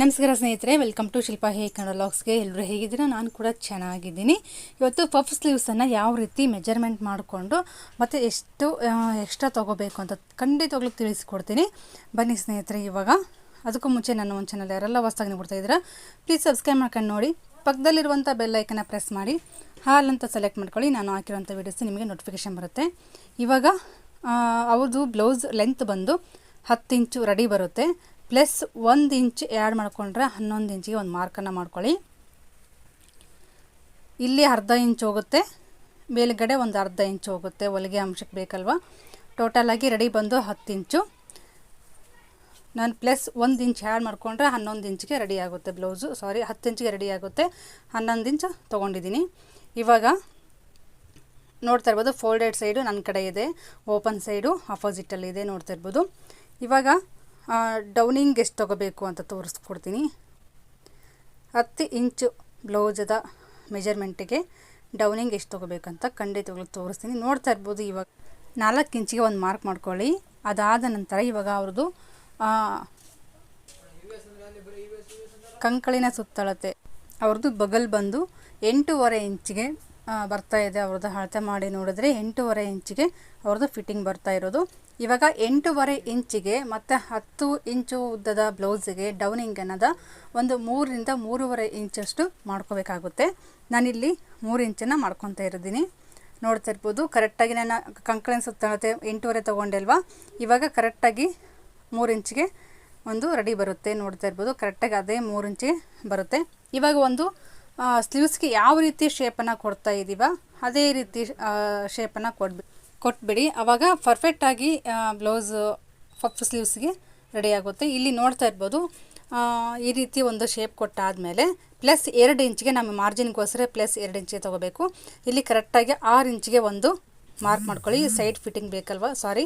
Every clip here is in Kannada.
ನಮಸ್ಕಾರ ಸ್ನೇಹಿತರೆ ವೆಲ್ಕಮ್ ಟು ಶಿಲ್ಪಾ ಹೇ ಕನ್ನಡ ಲಾಗ್ಸ್ಗೆ ಎಲ್ಲರೂ ಹೇಗಿದ್ದೀರಾ? ನಾನು ಕೂಡ ಚೆನ್ನಾಗಿದ್ದೀನಿ. ಇವತ್ತು ಪಫ್ ಸ್ಲೀವ್ಸನ್ನು ಯಾವ ರೀತಿ ಮೆಜರ್ಮೆಂಟ್ ಮಾಡಿಕೊಂಡು ಮತ್ತು ಎಷ್ಟು ಎಕ್ಸ್ಟ್ರಾ ತೊಗೋಬೇಕು ಅಂತ ಖಂಡಿತವಾಗ್ಲೂ ತಿಳಿಸ್ಕೊಡ್ತೀನಿ. ಬನ್ನಿ ಸ್ನೇಹಿತರೆ ಇವಾಗ. ಅದಕ್ಕೂ ಮುಂಚೆ ನನ್ನ ಒಂದು ಚಾನಲ್ ಯಾರೆಲ್ಲ ಹೊಸ್ದಾಗಿ ನೋಡ್ತಾ ಇದ್ದೀರಾ ಪ್ಲೀಸ್ ಸಬ್ಸ್ಕ್ರೈಬ್ ಮಾಡ್ಕೊಂಡು ನೋಡಿ. ಪಕ್ಕದಲ್ಲಿರುವಂಥ ಬೆಲ್ಲೈಕನ್ನು ಪ್ರೆಸ್ ಮಾಡಿ. ಹಾಲ್ ಅಂತ ಸೆಲೆಕ್ಟ್ ಮಾಡ್ಕೊಳ್ಳಿ. ನಾನು ಹಾಕಿರೋಂಥ ವೀಡಿಯೋಸ್ ನಿಮಗೆ ನೋಟಿಫಿಕೇಷನ್ ಬರುತ್ತೆ. ಇವಾಗ ಅವ್ರದ್ದು ಬ್ಲೌಸ್ ಲೆಂತ್ ಬಂದು ಹತ್ತು ಇಂಚು ರೆಡಿ ಬರುತ್ತೆ. ಪ್ಲಸ್ ಒಂದು ಇಂಚ್ ಆ್ಯಡ್ ಮಾಡಿಕೊಂಡ್ರೆ ಹನ್ನೊಂದು ಇಂಚಿಗೆ ಒಂದು ಮಾರ್ಕನ್ನು ಮಾಡ್ಕೊಳ್ಳಿ. ಇಲ್ಲಿ ಅರ್ಧ ಇಂಚ್ ಹೋಗುತ್ತೆ, ಮೇಲುಗಡೆ ಒಂದು ಅರ್ಧ ಇಂಚ್ ಹೋಗುತ್ತೆ ಹೊಲಿಗೆ ಅಂಶಕ್ಕೆ ಬೇಕಲ್ವ? ಟೋಟಲಾಗಿ ರೆಡಿ ಬಂದು ಹತ್ತು ಇಂಚು. ನಾನು ಪ್ಲಸ್ ಒಂದು ಇಂಚ್ ಆ್ಯಡ್ ಮಾಡಿಕೊಂಡ್ರೆ ಹನ್ನೊಂದು ಇಂಚಿಗೆ ರೆಡಿ ಆಗುತ್ತೆ ಬ್ಲೌಸು ಸಾರಿ ಹತ್ತು ಇಂಚಿಗೆ ರೆಡಿ ಆಗುತ್ತೆ. ಹನ್ನೊಂದು ಇಂಚ್ ತೊಗೊಂಡಿದ್ದೀನಿ ಇವಾಗ ನೋಡ್ತಾ ಇರ್ಬೋದು ಫೋಲ್ಡೆಡ್ ಸೈಡು ನನ್ನ ಕಡೆ ಇದೆ ಓಪನ್ ಸೈಡು ಅಪೋಸಿಟಲ್ಲಿ ಇದೆ ನೋಡ್ತಾ ಇರ್ಬೋದು. ಇವಾಗ ಡೌನಿಂಗ್ ಎಷ್ಟು ತೊಗೋಬೇಕು ಅಂತ ತೋರಿಸ್ಕೊಡ್ತೀನಿ. ಹತ್ತು ಇಂಚು ಬ್ಲೌಸದ ಮೆಜರ್ಮೆಂಟಿಗೆ ಡೌನಿಂಗ್ ಎಷ್ಟು ತೊಗೋಬೇಕಂತ ಖಂಡಿತವಾಗ್ಲೂ ತೋರಿಸ್ತೀನಿ. ನೋಡ್ತಾ ಇರ್ಬೋದು ಇವಾಗ ನಾಲ್ಕು ಇಂಚಿಗೆ ಒಂದು ಮಾರ್ಕ್ ಮಾಡ್ಕೊಳ್ಳಿ. ಅದಾದ ನಂತರ ಇವಾಗ ಅವ್ರದ್ದು ಕಂಕಳಿನ ಸುತ್ತಳತೆ. ಅವ್ರದ್ದು ಬಗಲ್ ಬಂದು ಎಂಟೂವರೆ ಇಂಚಿಗೆ ಬರ್ತಾ ಇದೆ ಅವ್ರದ್ದು ಅಳತೆ ಮಾಡಿ ನೋಡಿದ್ರೆ ಎಂಟೂವರೆ ಇಂಚಿಗೆ ಅವ್ರದ್ದು ಫಿಟ್ಟಿಂಗ್ ಬರ್ತಾ ಇರೋದು. ಇವಾಗ ಎಂಟೂವರೆ ಇಂಚಿಗೆ ಮತ್ತು ಹತ್ತು ಇಂಚು ಉದ್ದದ ಬ್ಲೌಸಿಗೆ ಡೌನಿಂಗ್ ಅನ್ನೋದ ಒಂದು ಮೂರರಿಂದ ಮೂರುವರೆ ಇಂಚಷ್ಟು ಮಾಡ್ಕೋಬೇಕಾಗುತ್ತೆ. ನಾನಿಲ್ಲಿ ಮೂರು ಇಂಚನ್ನು ಮಾಡ್ಕೊತಾ ಇರೋದೀನಿ. ನೋಡ್ತಾ ಇರ್ಬೋದು, ಕರೆಕ್ಟಾಗಿ ನಾನು ಕಂಕಳಿನ ಸುತ್ತಳತೆ ಎಂಟೂವರೆ ತೊಗೊಂಡೆ ಅಲ್ವಾ ಇವಾಗ ಕರೆಕ್ಟಾಗಿ ಮೂರು ಇಂಚಿಗೆ ಒಂದು ರೆಡಿ ಬರುತ್ತೆ. ನೋಡ್ತಾ ಇರ್ಬೋದು, ಕರೆಕ್ಟಾಗಿ ಅದೇ ಮೂರು ಇಂಚಿಗೆ ಬರುತ್ತೆ. ಇವಾಗ ಒಂದು ಸ್ಲೀವ್ಸ್ಗೆ ಯಾವ ರೀತಿ ಶೇಪನ್ನು ಕೊಡ್ತಾ ಇದ್ದೀವ ಅದೇ ರೀತಿ ಶೇಪನ್ನು ಕೊಡ್ಬಿ ಕೊಟ್ಬಿಡಿ. ಆವಾಗ ಪರ್ಫೆಕ್ಟಾಗಿ ಬ್ಲೌಸ್ ಪಫ್ ಸ್ಲೀವ್ಸ್ಗೆ ರೆಡಿ ಆಗುತ್ತೆ. ಇಲ್ಲಿ ನೋಡ್ತಾ ಇರ್ಬೋದು ಈ ರೀತಿ ಒಂದು ಶೇಪ್ ಕೊಟ್ಟಾದಮೇಲೆ ಪ್ಲಸ್ ಎರಡು ಇಂಚಿಗೆ ನಮ್ಮ ಮಾರ್ಜಿನ್ಗೋಸ್ಕರ ಪ್ಲಸ್ ಎರಡು ಇಂಚಿಗೆ ತೊಗೋಬೇಕು. ಇಲ್ಲಿ ಕರೆಕ್ಟಾಗಿ ಆರು ಇಂಚಿಗೆ ಒಂದು ಮಾರ್ಕ್ ಮಾಡ್ಕೊಳ್ಳಿ. ಸೈಡ್ ಫಿಟ್ಟಿಂಗ್ ಬೇಕಲ್ವ? ಸಾರಿ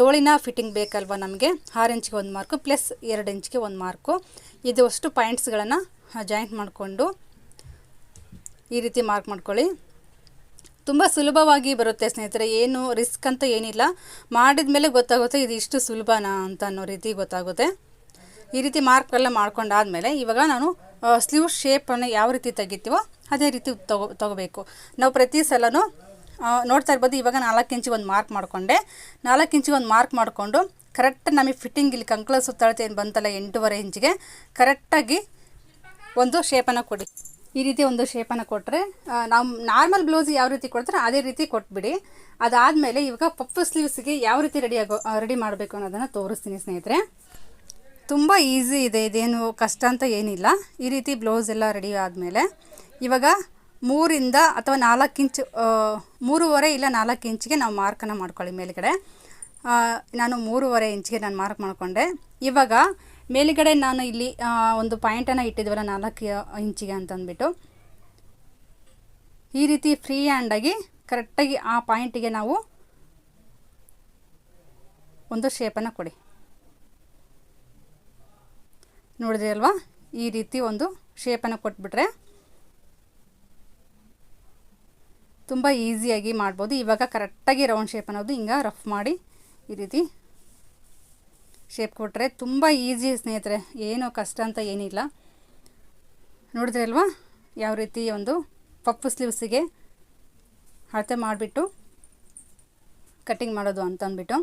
ತೋಳಿನ ಫಿಟ್ಟಿಂಗ್ ಬೇಕಲ್ವ ನಮಗೆ? ಆರು ಇಂಚಿಗೆ ಒಂದು ಮಾರ್ಕು ಪ್ಲಸ್ ಎರಡು ಇಂಚಿಗೆ ಒಂದು ಮಾರ್ಕು ಇದು ಅಷ್ಟು ಪಾಯಿಂಟ್ಸ್ಗಳನ್ನು ಜಾಯಿಂಟ್ ಮಾಡಿಕೊಂಡು ಈ ರೀತಿ ಮಾರ್ಕ್ ಮಾಡ್ಕೊಳ್ಳಿ. ತುಂಬ ಸುಲಭವಾಗಿ ಬರುತ್ತೆ ಸ್ನೇಹಿತರೆ. ಏನು ರಿಸ್ಕ್ ಅಂತ ಏನಿಲ್ಲ. ಮಾಡಿದ ಮೇಲೆ ಗೊತ್ತಾಗುತ್ತೆ ಇದು ಇಷ್ಟು ಸುಲಭನಾ ಅಂತ ಅನ್ನೋ ರೀತಿ ಗೊತ್ತಾಗುತ್ತೆ. ಈ ರೀತಿ ಮಾರ್ಕ್ ಎಲ್ಲ ಮಾಡ್ಕೊಂಡಾದ್ಮೇಲೆ ಇವಾಗ ನಾನು ಸ್ಲೀವ್ ಶೇಪನ್ನು ಯಾವ ರೀತಿ ತೆಗಿತೀವೋ ಅದೇ ರೀತಿ ತಗೋ, ತಗೋಬೇಕು. ನಾವು ಪ್ರತಿ ಸಲನೂ ನೋಡ್ತಾ ಇರ್ಬೋದು ಇವಾಗ ನಾಲ್ಕು ಇಂಚಿಗೆ ಒಂದು ಮಾರ್ಕ್ ಮಾಡಿಕೊಂಡೆ. ನಾಲ್ಕು ಇಂಚಿಗೆ ಒಂದು ಮಾರ್ಕ್ ಮಾಡಿಕೊಂಡು ಕರೆಕ್ಟ್ ನಮಗೆ ಫಿಟ್ಟಿಂಗ್ ಇಲ್ಲಿ ಕಂಕಳ ಸುತ್ತಳತೆ ಏನು ಬಂತಲ್ಲ ಎಂಟೂವರೆ ಇಂಚಿಗೆ ಕರೆಕ್ಟಾಗಿ ಒಂದು ಶೇಪನ್ನು ಕೊಡಿ. ಈ ರೀತಿ ಒಂದು ಶೇಪನ್ನು ಕೊಟ್ಟರೆ ನಾವು ನಾರ್ಮಲ್ ಬ್ಲೌಸ್ ಯಾವ ರೀತಿ ಕೊಡ್ತಾರೆ ಅದೇ ರೀತಿ ಕೊಟ್ಬಿಡಿ. ಅದಾದಮೇಲೆ ಇವಾಗ ಪಪ್ಪು ಸ್ಲೀವ್ಸ್ಗೆ ಯಾವ ರೀತಿ ರೆಡಿ ಆಗೋ ರೆಡಿ ಮಾಡಬೇಕು ಅನ್ನೋದನ್ನು ತೋರಿಸ್ತೀನಿ ಸ್ನೇಹಿತರೆ. ತುಂಬ ಈಸಿ ಇದೆ, ಇದೇನು ಕಷ್ಟ ಅಂತ ಏನಿಲ್ಲ. ಈ ರೀತಿ ಬ್ಲೌಸ್ ಎಲ್ಲ ರೆಡಿ ಆದಮೇಲೆ, ಇವಾಗ ಮೂರಿಂದ ಅಥವಾ ನಾಲ್ಕು ಇಂಚ್ ಮೂರುವರೆ ಇಲ್ಲ ನಾಲ್ಕು ಇಂಚಿಗೆ ನಾವು ಮಾರ್ಕನ್ನು ಮಾಡ್ಕೊಳ್ಳಿ ಮೇಲುಗಡೆ. ನಾನು ಮೂರುವರೆ ಇಂಚಿಗೆ ನಾನು ಮಾರ್ಕ್ ಮಾಡಿಕೊಂಡೆ. ಇವಾಗ ಮೇಲ್ಗಡೆ ನಾನು ಇಲ್ಲಿ ಒಂದು ಪಾಯಿಂಟನ್ನು ಇಟ್ಟಿದ್ವಲ್ಲ ನಾಲ್ಕು ಇಂಚಿಗೆ ಅಂತಂದ್ಬಿಟ್ಟು. ಈ ರೀತಿ ಫ್ರೀ ಹ್ಯಾಂಡಾಗಿ ಕರೆಕ್ಟಾಗಿ ಆ ಪಾಯಿಂಟಿಗೆ ನಾವು ಒಂದು ಶೇಪನ್ನು ಕೊಡಿ. ನೋಡಿದ್ರಿ ಅಲ್ವಾ? ಈ ರೀತಿ ಒಂದು ಶೇಪನ್ನು ಕೊಟ್ಬಿಟ್ರೆ ತುಂಬ ಈಸಿಯಾಗಿ ಮಾಡ್ಬೋದು. ಇವಾಗ ಕರೆಕ್ಟಾಗಿ ರೌಂಡ್ ಶೇಪ್ ಅನ್ನೋದು ಹಿಂಗೆ ರಫ್ ಮಾಡಿ ಈ ರೀತಿ ಶೇಪ್ ಕೊಟ್ಟರೆ ತುಂಬ ಈಸಿ ಸ್ನೇಹಿತರೆ. ಏನು ಕಷ್ಟ ಅಂತ ಏನಿಲ್ಲ. ನೋಡಿದ್ರೆ ಅಲ್ವಾ ಯಾವ ರೀತಿ ಒಂದು ಪಪ್ಪು ಸ್ಲೀವ್ಸಿಗೆ ಅಳತೆ ಮಾಡಿಬಿಟ್ಟು ಕಟ್ಟಿಂಗ್ ಮಾಡೋದು ಅಂತ ಅಂದ್ಬಿಟ್ಟು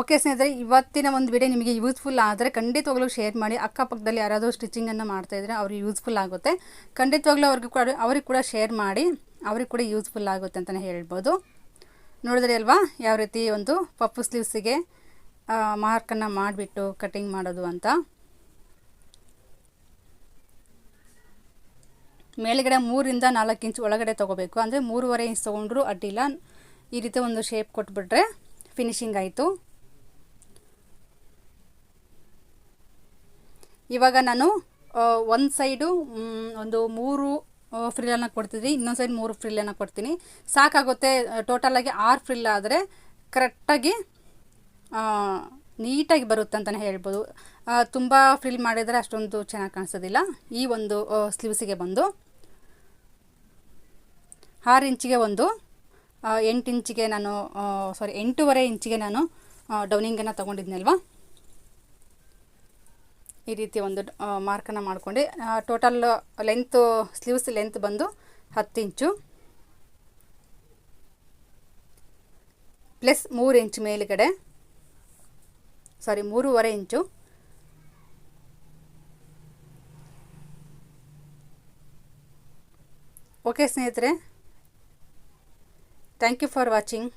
ಓಕೆ ಸ್ನೇಹಿತರೆ, ಇವತ್ತಿನ ಒಂದು ವಿಡಿಯೋ ನಿಮಗೆ ಯೂಸ್ಫುಲ್ ಆದರೆ ಖಂಡಿತವಾಗ್ಲೂ ಶೇರ್ ಮಾಡಿ. ಅಕ್ಕಪಕ್ಕದಲ್ಲಿ ಯಾರಾದರೂ ಸ್ಟಿಚಿಂಗನ್ನು ಮಾಡ್ತಾಯಿದ್ರೆ ಅವ್ರಿಗೆ ಯೂಸ್ಫುಲ್ ಆಗುತ್ತೆ. ಖಂಡಿತವಾಗ್ಲೂ ಅವ್ರಿಗೂ ಕೂಡ, ಅವ್ರಿಗೆ ಕೂಡ ಶೇರ್ ಮಾಡಿ, ಅವ್ರಿಗೆ ಕೂಡ ಯೂಸ್ಫುಲ್ ಆಗುತ್ತೆ ಅಂತಲೇ ಹೇಳ್ಬೋದು. ನೋಡಿದ್ರೆ ಅಲ್ವಾ? ಯಾವ ರೀತಿ ಒಂದು ಪಪ್ಪು ಸ್ಲೀವ್ಸಿಗೆ ಮಾರ್ಕನ್ನು ಮಾಡಿಬಿಟ್ಟು ಕಟಿಂಗ್ ಮಾಡೋದು ಅಂತ. ಮೇಲ್ಗಡೆ ಮೂರಿಂದ ನಾಲ್ಕು ಇಂಚ್ ಒಳಗಡೆ ತೊಗೋಬೇಕು. ಅಂದರೆ ಮೂರುವರೆ ಇಂಚ್ ತೊಗೊಂಡ್ರು ಅಡ್ಡಿಲ್ಲ. ಈ ರೀತಿ ಒಂದು ಶೇಪ್ ಕೊಟ್ಬಿಟ್ರೆ ಫಿನಿಶಿಂಗ್ ಆಯಿತು. ಇವಾಗ ನಾನು ಒಂದು ಸೈಡು ಒಂದು ಮೂರು ಫ್ರಿಲ್ಲನ್ನು ಕೊಡ್ತಿದ್ವಿ, ಇನ್ನೊಂದು ಸೈಡ್ ಮೂರು ಫ್ರಿಲ್ಲನ್ನು ಕೊಡ್ತೀನಿ. ಸಾಕಾಗುತ್ತೆ ಟೋಟಲಾಗಿ ಆರು ಫ್ರಿಲ್ ಆದರೆ ಕರೆಕ್ಟಾಗಿ ನೀಟಾಗಿ ಬರುತ್ತೆ ಅಂತಲೇ ಹೇಳ್ಬೋದು. ತುಂಬ ಫ್ರಿಲ್ ಮಾಡಿದರೆ ಅಷ್ಟೊಂದು ಚೆನ್ನಾಗಿ ಕಾಣಿಸೋದಿಲ್ಲ. ಈ ಒಂದು ಸ್ಲೀವ್ಸಿಗೆ ಬಂದು, ಆರು ಇಂಚಿಗೆ ಒಂದು ಎಂಟು ಇಂಚಿಗೆ ನಾನು ಸಾರಿ ಎಂಟೂವರೆ ಇಂಚಿಗೆ ನಾನು ಡೌನಿಂಗನ್ನು ತೊಗೊಂಡಿದ್ನಲ್ವಾ? ಈ ರೀತಿ ಒಂದು ಮಾರ್ಕನ್ನು ಮಾಡಿಕೊಂಡೆ. ಟೋಟಲ್ ಲೆಂತು ಸ್ಲೀವ್ಸ್ ಲೆಂತ್ ಬಂದು ಹತ್ತು ಇಂಚು. ಪ್ಲಸ್ ಮೂರು ಇಂಚ್ ಮೇಲುಗಡೆ. ಸಾರಿ ಮೂರುವರೆ ಇಂಚು. ಓಕೆ ಸ್ನೇಹಿತರೆ. Thank you for watching